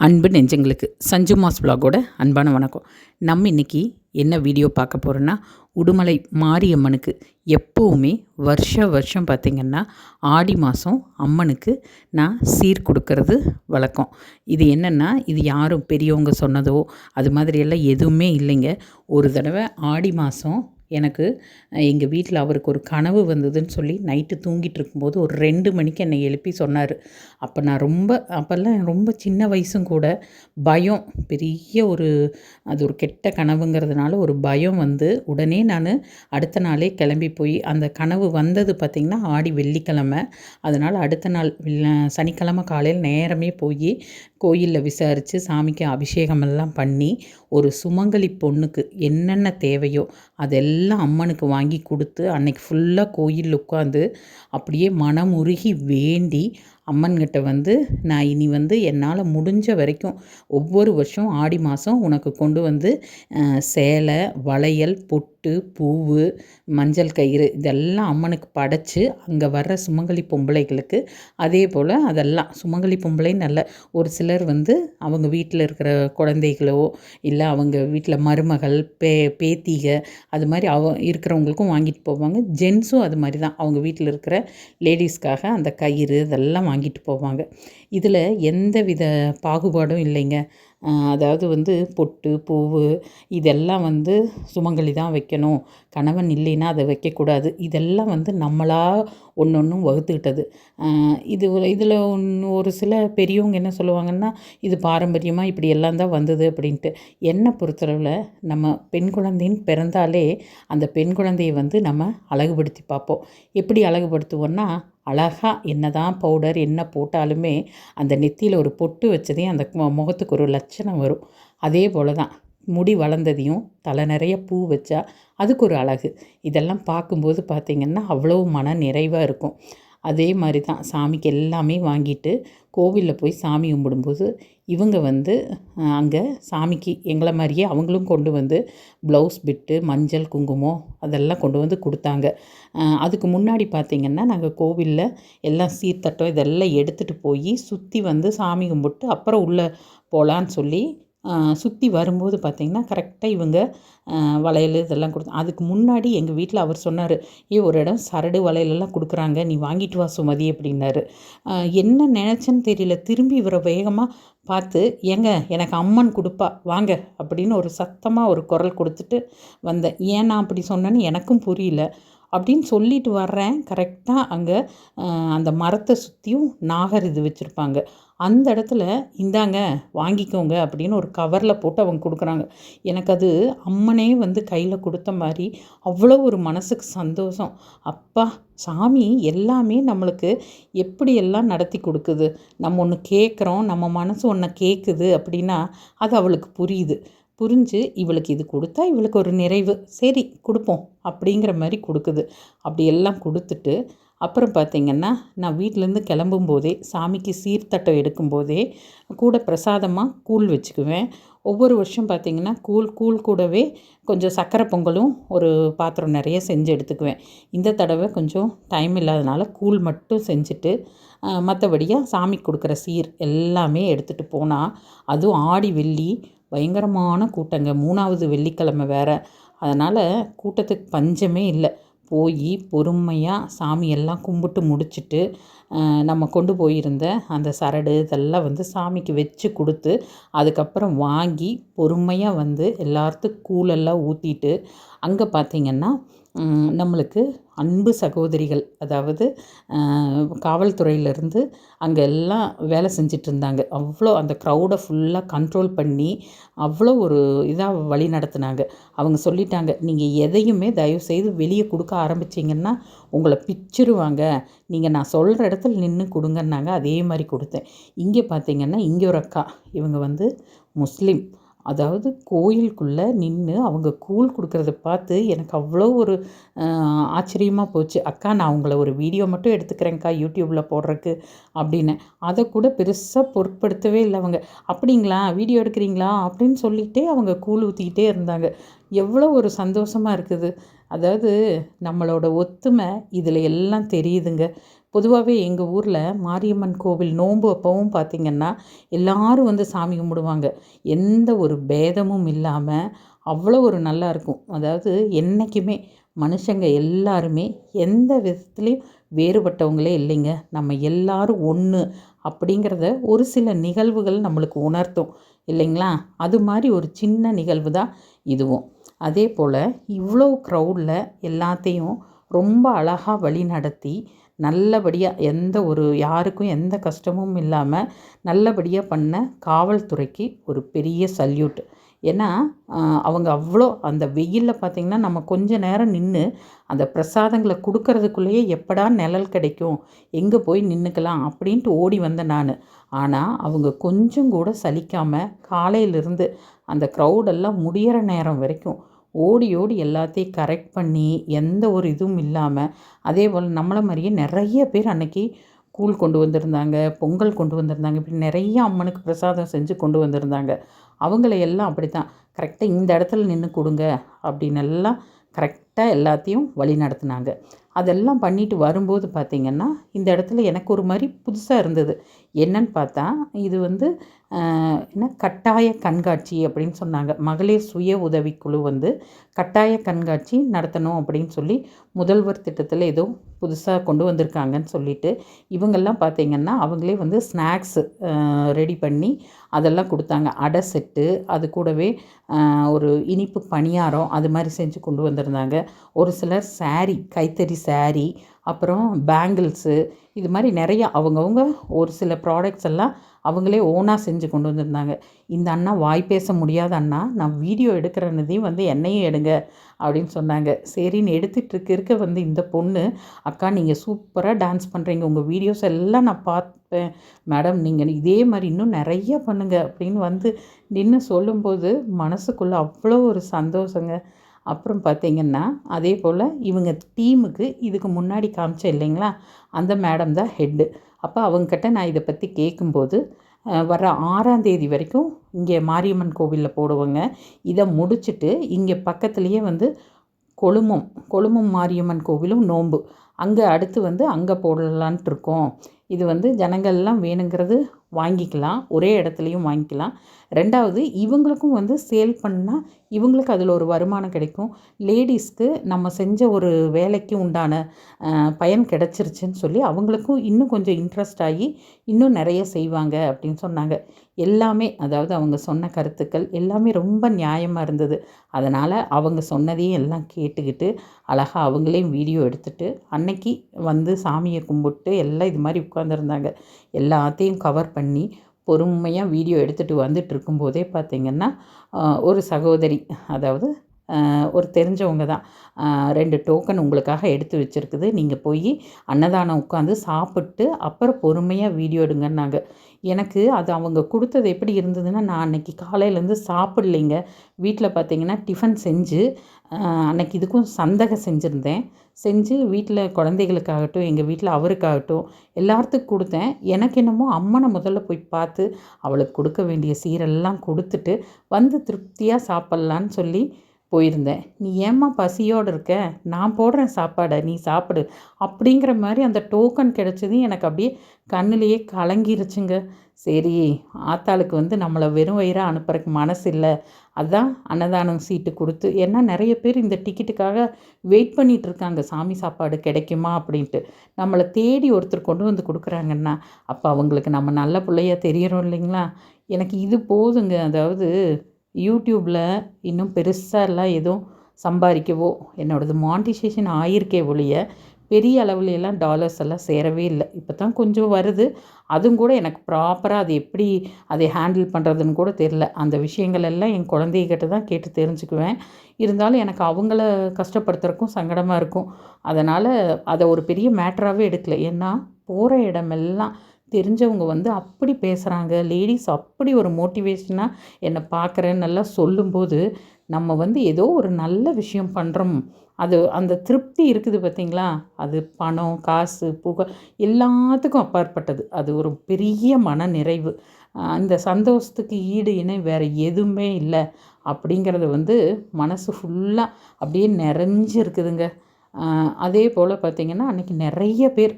அன்பு நெஞ்சங்களுக்கு சஞ்சு மாஸ் பிளாகோட அன்பான வணக்கம். நம்ம இன்னைக்கு என்ன வீடியோ பார்க்க போகிறோன்னா உடுமலை மாரியம்மனுக்கு எப்போவுமே வருஷ வருஷம் பார்த்திங்கன்னா ஆடி மாதம் அம்மனுக்கு நான் சீர் கொடுக்கறது வழக்கம். இது என்னென்னா இது யாரும் பெரியவங்க சொன்னதோ அது மாதிரியெல்லாம் எதுவுமே இல்லைங்க. ஒரு தடவை ஆடி மாதம் எனக்கு எங்கள் வீட்டில் அவருக்கு ஒரு கனவு வந்ததுன்னு சொல்லி நைட்டு தூங்கிட்டு இருக்கும்போது ஒரு ரெண்டு மணிக்கு என்னை எழுப்பி சொன்னார். அப்போ நான் ரொம்ப அப்போல்லாம் ரொம்ப சின்ன வயசும் கூட பயம் பெரிய ஒரு அது ஒரு கெட்ட கனவுங்கிறதுனால ஒரு பயம் வந்து உடனே நான் அடுத்த நாளே கிளம்பி போய் அந்த கனவு வந்தது பார்த்திங்கன்னா ஆடி வெள்ளிக்கிழமை. அதனால் அடுத்த நாள் சனிக்கிழமை காலையில் நேரமே போய் கோயிலில் விசாரித்து சாமிக்கு அபிஷேகமெல்லாம் பண்ணி ஒரு சுமங்கலி பொண்ணுக்கு என்னென்ன தேவையோ அதெல்லாம் எல்லாம் அம்மனுக்கு வாங்கி கொடுத்து அன்னைக்கு ஃபுல்லாக கோயிலில் உட்காந்து அப்படியே மனம் உருகி வேண்டி அம்மன்கிட்ட வந்து நான் இனி வந்து என்னால் முடிஞ்ச வரைக்கும் ஒவ்வொரு வருஷம் ஆடி மாதம் உனக்கு கொண்டு வந்து சேலை வளையல் பொட்டு பூவு மஞ்சள் கயிறு இதெல்லாம் அம்மனுக்கு படைச்சி அங்கே வர்ற சுமங்கலி பொம்பளைகளுக்கு அதே போல் அதெல்லாம். சுமங்கலி பொம்பளை நல்ல ஒரு சிலர் வந்து அவங்க வீட்டில் இருக்கிற குழந்தைகளோ இல்லை அவங்க வீட்டில் மருமகள் பே பேத்திக அது மாதிரி அவ இருக்கிறவங்களுக்கும் வாங்கிட்டு போவாங்க. ஜென்ஸும் அது மாதிரி தான். அவங்க வீட்டில் இருக்கிற லேடிஸ்க்காக அந்த கயிறு இதெல்லாம் வாங்கி வாங்கிட்டு போவாங்க. இதில் எந்த வித பாகுபாடும் இல்லைங்க. அதாவது வந்து பொட்டு பூவு இதெல்லாம் வந்து சுமங்கலி தான் வைக்கணும். கணவன் இல்லைன்னா அதை வைக்கக்கூடாது. இதெல்லாம் வந்து நம்மளாக ஒன்று ஒன்றும் வகுத்துக்கிட்டது இது இதில் ஒரு சில பெரியவங்க என்ன சொல்லுவாங்கன்னா இது பாரம்பரியமாக இப்படி எல்லாம் தான் வந்தது அப்படின்ட்டு. என்னை பொறுத்தளவில் நம்ம பெண் குழந்தைன்னு பிறந்தாலே அந்த பெண் குழந்தையை வந்து நம்ம அழகுபடுத்தி பார்ப்போம். எப்படி அழகுபடுத்துவோன்னா அழகாக என்ன தான் பவுடர் என்ன போட்டாலுமே அந்த நெத்தியில் ஒரு பொட்டு வச்சதே அந்த முகத்துக்கு ஒரு லட்சணம் வரும். அதே போல் தான் முடி வளர்ந்ததையும் தலை நிறைய பூ வச்சா அதுக்கு ஒரு அழகு. இதெல்லாம் பார்க்கும்போது பார்த்திங்கன்னா அவ்வளோ மன நிறைவாக இருக்கும். அதே மாதிரி தான் சாமிக்கு எல்லாமே வாங்கிட்டு கோவிலில் போய் சாமி கும்பிடும்போது இவங்க வந்து அங்கே சாமிக்கு எங்களை மாதிரியே அவங்களும் கொண்டு வந்து ப்ளவுஸ் பிட்டு மஞ்சள் குங்குமம் அதெல்லாம் கொண்டு வந்து கொடுத்தாங்க. அதுக்கு முன்னாடி பார்த்திங்கன்னா நாங்கள் கோவிலில் எல்லாம் சீர்தட்டம் இதெல்லாம் எடுத்துகிட்டு போய் சுற்றி வந்து சாமி கும்பிட்டு அப்புறம் உள்ளே போகலான்னு சொல்லி சுற்றி வரும்போது பார்த்திங்கன்னா கரெக்டாக இவங்க வளையல் இதெல்லாம் கொடுத்து அதுக்கு முன்னாடி எங்கள் வீட்டில் அவர் சொன்னார் ஏ ஒரு இடம் சரடு வளையலெல்லாம் கொடுக்குறாங்க நீ வாங்கிட்டு வா சுமதி அப்படின்னாரு. என்ன நினச்சேன்னு தெரியல. திரும்பி இவரை வேகமாக பார்த்து ஏங்க எனக்கு அம்மன் கொடுப்பா வாங்க அப்படின்னு ஒரு சத்தமாக ஒரு குரல் கொடுத்துட்டு வந்தேன். ஏன் நான் அப்படி சொன்னேன்னு எனக்கும் புரியல. அப்படின்னு சொல்லிட்டு வர்றேன். கரெக்டாக அங்கே அந்த மரத்தை சுற்றியும் நாகர் இது வச்சுருப்பாங்க. அந்த இடத்துல இந்தாங்க வாங்கிக்கோங்க அப்படின்னு ஒரு கவரில் போட்டு அவங்க கொடுக்குறாங்க. எனக்கு அது அம்மனே வந்து கையில் கொடுத்த மாதிரி அவ்வளோ ஒரு மனசுக்கு சந்தோஷம். அப்பா சாமி எல்லாமே நம்மளுக்கு எப்படியெல்லாம் நடத்தி கொடுக்குது? நம்ம ஒன்று கேட்குறோம் நம்ம மனசு ஒன்றை கேட்குது அப்படின்னா அது அவளுக்கு புரியுது. புரிஞ்சு இவளுக்கு இது கொடுத்தா இவளுக்கு ஒரு நிறைவு. சரி கொடுப்போம் அப்படிங்கிற மாதிரி கொடுக்குது. அப்படி எல்லாம் கொடுத்துட்டு அப்புறம் பார்த்திங்கன்னா நான் வீட்டிலேருந்து கிளம்பும்போதே சாமிக்கு சீர்தட்டம் எடுக்கும்போதே கூட பிரசாதமாக கூழ் வச்சுக்குவேன். ஒவ்வொரு வருஷம் பார்த்திங்கன்னா கூழ் கூழ் கூடவே கொஞ்சம் சக்கரை பொங்கலும் ஒரு பாத்திரம் நிறைய செஞ்சு எடுத்துக்குவேன். இந்த தடவை கொஞ்சம் டைம் இல்லாதனால கூழ் மட்டும் செஞ்சுட்டு மற்றபடியாக சாமிக்கு கொடுக்குற சீர் எல்லாமே எடுத்துகிட்டு போனால் அதுவும் ஆடி வெள்ளி பயங்கரமான கூட்டங்க. மூணாவது வெள்ளிக்கிழமை வேற. அதனால் கூட்டத்துக்கு பஞ்சமே இல்லை. போய் பொறுமையாக சாமி எல்லாம் கும்பிட்டு முடிச்சுட்டு நம்ம கொண்டு போயிருந்த அந்த சரடு இதெல்லாம் வந்து சாமிக்கு வச்சு கொடுத்து அதுக்கப்புறம் வாங்கி பொறுமையாக வந்து எல்லாத்துக்கும் கூழெல்லாம் ஊற்றிட்டு அங்கே பார்த்திங்கன்னா நம்மளுக்கு அன்பு சகோதரிகள் அதாவது காவல்துறையிலேருந்து அங்கே எல்லாம் வேலை செஞ்சுட்டு இருந்தாங்க அவ்வளோ அந்த க்ரௌடை ஃபுல்லாக கண்ட்ரோல் பண்ணி அவ்வளோ ஒரு இதாக வழி நடத்துனாங்க. அவங்க சொல்லிட்டாங்க நீங்கள் எதையுமே தயவு செய்து வெளியே கொடுக்க ஆரம்பிச்சிங்கன்னா உங்களை பிச்சிருவாங்க. நீங்கள் நான் சொல்கிற இடத்துல நின்று கொடுங்கன்னாங்க. அதே மாதிரி கொடுத்தேன். இங்கே பார்த்தீங்கன்னா இங்கே ஒரு அக்கா இவங்க வந்து முஸ்லீம். அதாவது கோயிலுக்குள்ளே நின்று அவங்க கூழ் கொடுக்குறத பார்த்து எனக்கு அவ்வளோ ஒரு ஆச்சரியமாக போச்சு. அக்கா நான் உங்களை ஒரு வீடியோ மட்டும் எடுத்துக்கிறேன்க்கா யூடியூப்பில் போடுறக்கு அப்படின்னு. அதை கூட பெருசாக பொருட்படுத்தவே இல்லை அவங்க. அப்படிங்களா? வீடியோ எடுக்கிறீங்களா? அப்படின்னு சொல்லிகிட்டே அவங்க கூழ் ஊற்றிக்கிட்டே இருந்தாங்க. எவ்வளோ ஒரு சந்தோஷமாக இருக்குது. அதாவது நம்மளோட ஒத்துமை இதில் எல்லாம் தெரியுதுங்க. பொதுவாகவே எங்கள் ஊரில் மாரியம்மன் கோவில் நோன்பு அப்பவும் பார்த்திங்கன்னா எல்லாரும் வந்து சாமி கும்பிடுவாங்க. எந்த ஒரு பேதமும் இல்லாமல் அவ்வளோ ஒரு நல்லா இருக்கும். அதாவது என்றைக்குமே மனுஷங்க எல்லாருமே எந்த விதத்துலேயும் வேறுபட்டவங்களே இல்லைங்க. நம்ம எல்லாரும் ஒன்று அப்படிங்கிறத ஒரு சில நிகழ்வுகள் நம்மளுக்கு உணர்த்தும். இல்லைங்களா? அது மாதிரி ஒரு சின்ன நிகழ்வு தான் இதுவும். அதே போல் இவ்வளோ க்ரௌடில் எல்லாத்தையும் ரொம்ப அழகாக வழி நடத்தி நல்லபடியாக எந்த ஒரு யாருக்கும் எந்த கஷ்டமும் இல்லாமல் நல்லபடியாக பண்ண காவல்துறைக்கு ஒரு பெரிய சல்யூட். ஏன்னா அவங்க அவ்வளோ அந்த வெயிலில் பார்த்திங்கன்னா நம்ம கொஞ்ச நேரம் நின்று அந்த பிரசாதங்களை கொடுக்கறதுக்குள்ளேயே எப்படா நிழல் கிடைக்கும் எங்கே போய் நின்றுக்கலாம் அப்படின்ட்டு ஓடி வந்தேன் நான். ஆனால் அவங்க கொஞ்சம் கூட சலிக்காமல் காலையிலிருந்து அந்த க்ரௌடெல்லாம் முடியிற நேரம் வரைக்கும் ஓடி ஓடி எல்லாத்தையும் கரெக்ட் பண்ணி எந்த ஒரு இதுவும் இல்லாமல் அதே போல் நம்மளை மாதிரியே நிறைய பேர் அன்றைக்கி கூழ் கொண்டு வந்திருந்தாங்க பொங்கல் கொண்டு வந்திருந்தாங்க இப்படி நிறைய அம்மனுக்கு பிரசாதம் செஞ்சு கொண்டு வந்திருந்தாங்க. அவங்கள எல்லாம் அப்படி தான் கரெக்டாக இந்த இடத்துல நின்று கொடுங்க அப்படின்னு எல்லாம் கரெக்டாக எல்லாத்தையும் வழி நடத்துனாங்க. அதெல்லாம் பண்ணிட்டு வரும்போது பார்த்திங்கன்னா இந்த இடத்துல எனக்கு ஒரு மாதிரி புதுசாக இருந்தது. என்னன்னு பார்த்தா இது வந்து என்ன? கட்டாய கண்காட்சி அப்படின்னு சொன்னாங்க. மகளிர் சுய உதவிக்குழு வந்து கட்டாய கண்காட்சி நடத்தணும் அப்படின்னு சொல்லி முதல்வர் திட்டத்தில் ஏதோ புதுசாக கொண்டு வந்திருக்காங்கன்னு சொல்லிட்டு இவங்கெல்லாம் பார்த்திங்கன்னா அவங்களே வந்து ஸ்நாக்ஸ் ரெடி பண்ணி அதெல்லாம் கொடுத்தாங்க. அடை செட்டு அது கூடவே ஒரு இனிப்பு பணியாரம் அது மாதிரி செஞ்சு கொண்டு வந்திருந்தாங்க. ஒரு சிலர் சாரீ கைத்தறி சாரீ அப்புறம் பேங்கிள்ஸு இது மாதிரி நிறையா அவங்கவுங்க ஒரு சில ப்ராடக்ட்ஸ் எல்லாம் அவங்களே ஓனாக செஞ்சு கொண்டு வந்திருந்தாங்க. இந்த அண்ணா வாய் பேச முடியாத அண்ணா நான் வீடியோ எடுக்கிறனதையும் வந்து என்னையும் எடுங்க அப்படின்னு சொன்னாங்க. சரின்னு எடுத்துகிட்டு இருக்க வந்து இந்த பொண்ணு அக்கா நீங்கள் சூப்பராக டான்ஸ் பண்ணுறீங்க உங்கள் வீடியோஸ் எல்லாம் நான் பார்ப்பேன். மேடம் நீங்கள் இதே மாதிரி இன்னும் நிறைய பண்ணுங்கள் அப்படின்னு வந்து நின்று சொல்லும்போது மனசுக்குள்ளே அவ்வளோ ஒரு சந்தோஷங்க. அப்புறம் பார்த்திங்கன்னா அதே போல் இவங்க டீமுக்கு இதுக்கு முன்னாடி காமிச்சேன் இல்லைங்களா? அந்த மேடம் தான் ஹெட்டு அப்போ அவங்கக்கிட்ட நான் இதை பற்றி கேட்கும்போது வர ஆறாம் தேதி வரைக்கும் இங்கே மாரியம்மன் கோவிலில் போடுவோங்க. இதை முடிச்சுட்டு இங்கே பக்கத்துலேயே வந்து கொழுமம் கொழுமம் மாரியம்மன் கோவிலும் நோன்பு அங்கே அடுத்து வந்து அங்கே போடலான்ட்டு இருக்கோம். இது வந்து ஜனங்கள்லாம் வேணுங்கிறது வாங்கிக்கலாம். ஒரே இடத்துலையும் வாங்கிக்கலாம். ரெண்டாவது இவங்களுக்கும் வந்து சேல் பண்ணால் இவங்களுக்கு அதில் ஒரு வருமானம் கிடைக்கும். லேடிஸ்க்கு நம்ம செஞ்ச ஒரு வேலைக்கு உண்டான பயன் கிடச்சிருச்சுன்னு சொல்லி அவங்களுக்கும் இன்னும் கொஞ்சம் இன்ட்ரெஸ்ட் ஆகி இன்னும் நிறைய செய்வாங்க அப்படின்னு சொன்னாங்க. எல்லாமே அதாவது அவங்க சொன்ன கருத்துக்கள் எல்லாமே ரொம்ப நியாயமாக இருந்தது. அதனால் அவங்க சொன்னதையும் எல்லாம் கேட்டுக்கிட்டு அழகாக அவங்களையும் வீடியோ எடுத்துகிட்டு அன்னைக்கு வந்து சாமியை கும்பிட்டு எல்லாம் இது மாதிரி உட்காந்துருந்தாங்க எல்லாத்தையும் கவர் பண்ணி பொறுமையாக வீடியோ எடுத்துகிட்டு வந்துட்டு இருக்கும்போதே பார்த்திங்கன்னா ஒரு சகோதரி அதாவது ஒரு தெரிஞ்சவங்க தான். ரெண்டு டோக்கன் உங்களுக்காக எடுத்து வச்சுருக்குது. நீங்கள் போய் அன்னதானம் உட்காந்து சாப்பிட்டு அப்புறம் பொறுமையாக வீடியோ எடுங்கன்னாங்க. எனக்கு அது அவங்க கொடுத்தது எப்படி இருந்ததுன்னா நான் அன்றைக்கி காலையிலேருந்து சாப்பிட்லைங்க. வீட்டில் பார்த்தீங்கன்னா டிஃபன் செஞ்சு அன்னைக்கு இதுக்கும் சந்தகம் செஞ்சுருந்தேன். செஞ்சு வீட்டில் குழந்தைகளுக்காகட்டும் எங்கள் வீட்டில் அவருக்காகட்டும் எல்லாத்துக்கும் கொடுத்தேன். எனக்கு என்னமோ அம்மனை முதல்ல போய் பார்த்து அவளுக்கு கொடுக்க வேண்டிய சீரெல்லாம் கொடுத்துட்டு வந்து திருப்தியாக சாப்பிட்லான்னு சொல்லி போயிருந்தேன். நீ ஏம்மா பசியோடு இருக்க? நான் போடுறேன் சாப்பாடை நீ சாப்பிடு. அப்படிங்கிற மாதிரி அந்த டோக்கன் கிடச்சதும் எனக்கு அப்படியே கண்ணிலேயே கலங்கிருச்சுங்க. சரி ஆத்தாளுக்கு வந்து நம்மளை வெறும் வயிறாக அனுப்புறக்கு மனசு இல்லை அதுதான் அன்னதானம் சீட்டு கொடுத்து ஏன்னா நிறைய பேர் இந்த டிக்கெட்டுக்காக வெயிட் பண்ணிகிட்டு இருக்காங்க சாமி சாப்பாடு கிடைக்குமா அப்படின்ட்டு. நம்மளை தேடி ஒருத்தர் கொண்டு வந்து கொடுக்குறாங்கன்னா அப்போ அவங்களுக்கு நம்ம நல்ல பிள்ளையாக தெரியறோம் இல்லைங்களா? எனக்கு இது போதுங்க. அதாவது யூடியூப்பில் இன்னும் பெருசாலாம் எதுவும் சம்பாதிக்கவோ என்னோடது மாண்டிசேஷன் ஆயிருக்கே ஒழிய பெரிய அளவில் எல்லாம் டாலர்ஸ் எல்லாம் சேரவே இல்லை. இப்போ தான் கொஞ்சம் வருது. அதுவும் கூட எனக்கு ப்ராப்பராக அது எப்படி அதை ஹேண்டில் பண்ணுறதுன்னு கூட தெரில அந்த விஷயங்கள் எல்லாம் என் குழந்தைகிட்ட தான் கேட்டு தெரிஞ்சுக்குவேன். இருந்தாலும் எனக்கு அவங்கள கஷ்டப்படுத்துறக்கும் சங்கடமாக இருக்கும். அதனால் அதை ஒரு பெரிய மேட்ராகவே எடுக்கல. ஏன்னா போகிற இடமெல்லாம் தெரிஞ்சவங்க வந்து அப்படி பேசுகிறாங்க லேடிஸ் அப்படி ஒரு மோட்டிவேஷனாக என்னை பார்க்குறேன்னு நல்லா சொல்லும்போது நம்ம வந்து ஏதோ ஒரு நல்ல விஷயம் பண்ணுறோம் அது அந்த திருப்தி இருக்குது பார்த்திங்களா? அது பணம் காசு புகழ் எல்லாத்துக்கும் அப்பாற்பட்டது. அது ஒரு பெரிய மன நிறைவு. அந்த சந்தோஷத்துக்கு ஈடு இணை வேறு எதுவுமே இல்லை அப்படிங்கிறது வந்து மனசு ஃபுல்லாக அப்படியே நிறைஞ்சு இருக்குதுங்க அதே போல் பார்த்திங்கன்னா அன்றைக்கி நிறைய பேர்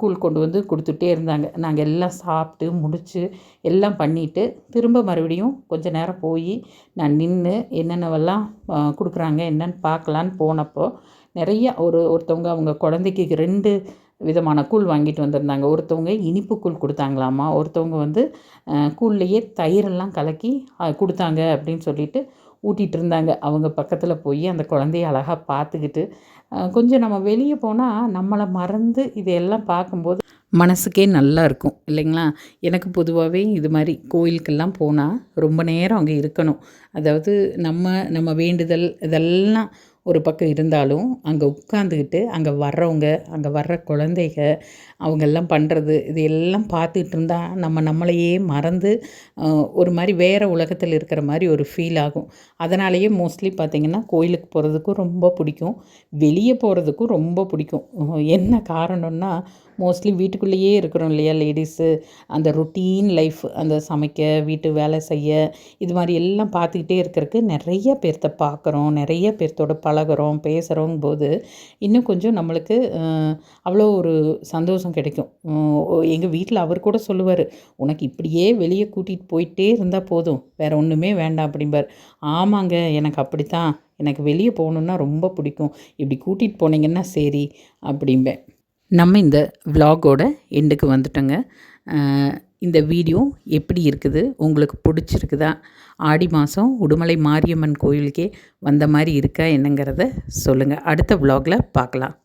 கூழ் கொண்டு வந்து கொடுத்துட்டே இருந்தாங்க. நாங்கள் எல்லாம் சாப்பிட்டு முடித்து எல்லாம் பண்ணிவிட்டு திரும்ப மறுபடியும் கொஞ்சம் நேரம் போய் நான் நின்று என்னென்னவெல்லாம் கொடுக்குறாங்க என்னென்னு பார்க்கலான்னு போனப்போ நிறைய ஒரு ஒருத்தவங்க அவங்க குழந்தைக்கு ரெண்டு விதமான கூழ் வாங்கிட்டு வந்திருந்தாங்க. ஒருத்தவங்க இனிப்பு கூழ் கொடுத்தாங்களாமா ஒருத்தவங்க வந்து கூழ்லையே தயிரெல்லாம் கலக்கி கொடுத்தாங்க அப்படின்னு சொல்லிட்டு ஊட்டிகிட்டு இருந்தாங்க. அவங்க பக்கத்தில் போய் அந்த குழந்தைய அழகாக பார்த்துக்கிட்டு கொஞ்சம் நம்ம வெளியே போனால் நம்மளை மறந்து இதையெல்லாம் பார்க்கும்போது மனசுக்கே நல்லா இருக்கும் இல்லைங்களா? எனக்கு பொதுவாகவே இது மாதிரி கோயிலுக்கெல்லாம் போனால் ரொம்ப நேரம் அங்கே இருக்கணும். அதாவது நம்ம நம்ம வேண்டுதல் இதெல்லாம் ஒரு பக்கம் இருந்தாலும் அங்கே உட்காந்துக்கிட்டு அங்கே வர்றவங்க அங்கே வர்ற குழந்தைக அவங்கெல்லாம் பண்ணுறது இது எல்லாம் பார்த்துட்டு இருந்தால் நம்ம நம்மளையே மறந்து ஒரு மாதிரி வேறு உலகத்தில் இருக்கிற மாதிரி ஒரு ஃபீல் ஆகும். அதனாலேயே மோஸ்ட்லி பார்த்திங்கன்னா கோயிலுக்கு போகிறதுக்கும் ரொம்ப பிடிக்கும். வெளியே போகிறதுக்கும் ரொம்ப பிடிக்கும். என்ன காரணம்னா மோஸ்ட்லி வீட்டுக்குள்ளேயே இருக்கிறோம் இல்லையா லேடிஸு அந்த ரொட்டீன் லைஃப் அந்த சமைக்க வீட்டு வேலை செய்ய இது மாதிரி எல்லாம் பார்த்துக்கிட்டே இருக்கிறதுக்கு நிறைய பேர்த்த பார்க்குறோம். நிறைய பேர்த்தோட பழகுறோம் பேசுகிறோங்க போது இன்னும் கொஞ்சம் நம்மளுக்கு அவ்வளோ ஒரு சந்தோஷம் கிடைக்கும். எங்கள் வீட்டில் அவர் கூட சொல்லுவார் உனக்கு இப்படியே வெளியே கூட்டிகிட்டு போயிட்டே இருந்தால் போதும் வேறு ஒன்றுமே வேண்டாம் அப்படிம்பார். ஆமாங்க எனக்கு அப்படித்தான். எனக்கு வெளியே போகணுன்னா ரொம்ப பிடிக்கும். இப்படி கூட்டிகிட்டு போனீங்கன்னா சரி அப்படிம்பேன். நம்ம இந்த விலாகோட எண்டுக்கு வந்துட்டோங்க. இந்த வீடியோ எப்படி இருக்குது? உங்களுக்கு பிடிச்சிருக்குதா? ஆடி மாதம் உடுமலை மாரியம்மன் கோயிலுக்கே வந்த மாதிரி இருக்கா என்னங்கிறத சொல்லுங்கள் அடுத்த விலாகில் பார்க்கலாம்.